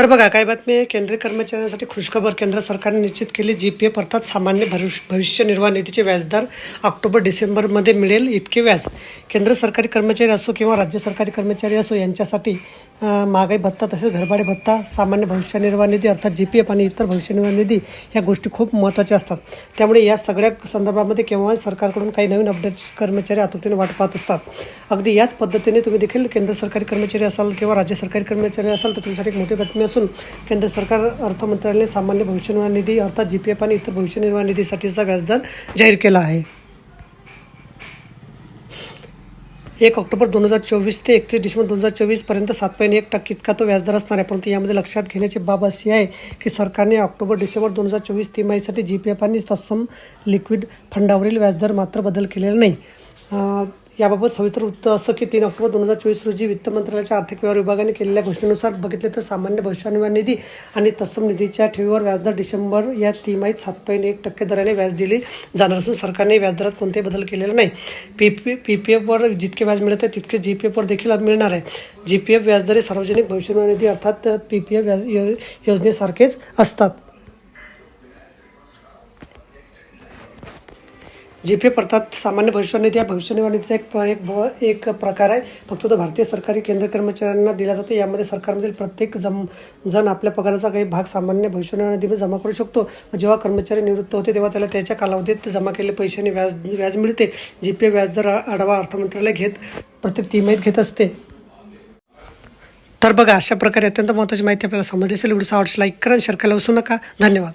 तर बघा काय बातमी आहे? केंद्रीय कर्मचाऱ्यांसाठी खुशखबर केंद्र सरकारने निश्चित केली. जी पी एफ अर्थात सामान्य भविष्य भविष्य निर्वाह निधीचे व्याजदर ऑक्टोबर डिसेंबरमध्ये मिळेल इतके व्याज. केंद्र सरकारी कर्मचारी असो किंवा राज्य सरकारी कर्मचारी असो यांच्यासाठी महागाई भत्ता तसेच घरभाडे भत्ता सामान्य भविष्य निर्वाह निधी अर्थात जी पी एफ आणि इतर भविष्य निर्वाह निधी ह्या गोष्टी खूप महत्त्वाच्या असतात. त्यामुळे या सगळ्या संदर्भामध्ये केव्हा सरकारकडून काही नवीन अपडेट्स कर्मचारी आतुरतेने वाट पाहत असतात. अगदी याच पद्धतीने तुम्ही देखील केंद्र सरकारी कर्मचारी असाल किंवा राज्य सरकारी कर्मचारी असाल तर तुमच्यासाठी एक मोठी बातमी असून केंद्र सरकार अर्थ मंत्रालयाने सामान्य भविष्य निर्वाह निधी अर्थात जी पी एफ आणि इतर भविष्य निर्वाह निधीसाठीचा व्याजदर जाहीर केला आहे. एक ऑक्टोबर दोन हजार चोवीस ते एकतीस डिसेंबर दोन हजार चोवीसपर्यंत सात पॉईंट एक टक्के इतका तो व्याजदर असणार आहे. परंतु यामध्ये लक्षात घेण्याची बाब अशी आहे की सरकारने ऑक्टोबर डिसेंबर दोन हजार चोवीस तिमाहीसाठी जी पी एफ आणि तत्सम लिक्विड फंडावरील व्याजदर मात्र बदल केलेला नाही. याबाबत सविस्तर वृत्त असं की तीन ऑक्टोबर दोन हजार चोवीस रोजी वित्त मंत्रालयाच्या आर्थिक व्यवहार विभागाने केलेल्या घोषणेनुसार बघितले तर सामान्य भविष्य निधी आणि तत्सम निधीच्या ठेवीवर व्याजदर डिसेंबर या तिमाहीत सात पॉईंट एक टक्के दराने व्याज दिले जाणार असून सरकारने व्याजदरात कोणतेही बदल केलेला नाही. पी पी पी पी एफवर जितके व्याज मिळत आहे तितके जी पी एफवर देखील मिळणार आहे. जी पी एफ व्याजदरे सार्वजनिक भविष्यनिर्वाह निधी अर्थात पी पी एफ व्याज यो- योजनेसारखेच असतात. जिफे पडतात सामान्य भविष्य निधी या भविष्य एक एक भ- एक प्रकार आहे. फक्त तो भारतीय सरकारी केंद्र कर्मचाऱ्यांना दिला जातो. यामध्ये सरकारमधील प्रत्येक जम जण आपल्या पगाराचा काही भाग सामान्य भविष्य जमा करू शकतो. जेव्हा कर्मचारी निवृत्त होते तेव्हा त्याला त्याच्या कालावधीत जमा केलेले पैशाने व्याज व्याज मिळते. जी व्याजदर आ- आढावा अर्थमंत्रालय घेत प्रत्येक तिमाहीत घेत असते. तर बघा अशा प्रकारे अत्यंत महत्त्वाची माहिती आपल्याला समजली असेल. व्हिडिओ आवडस लाईक करा शेअर करायला विसरू नका. धन्यवाद.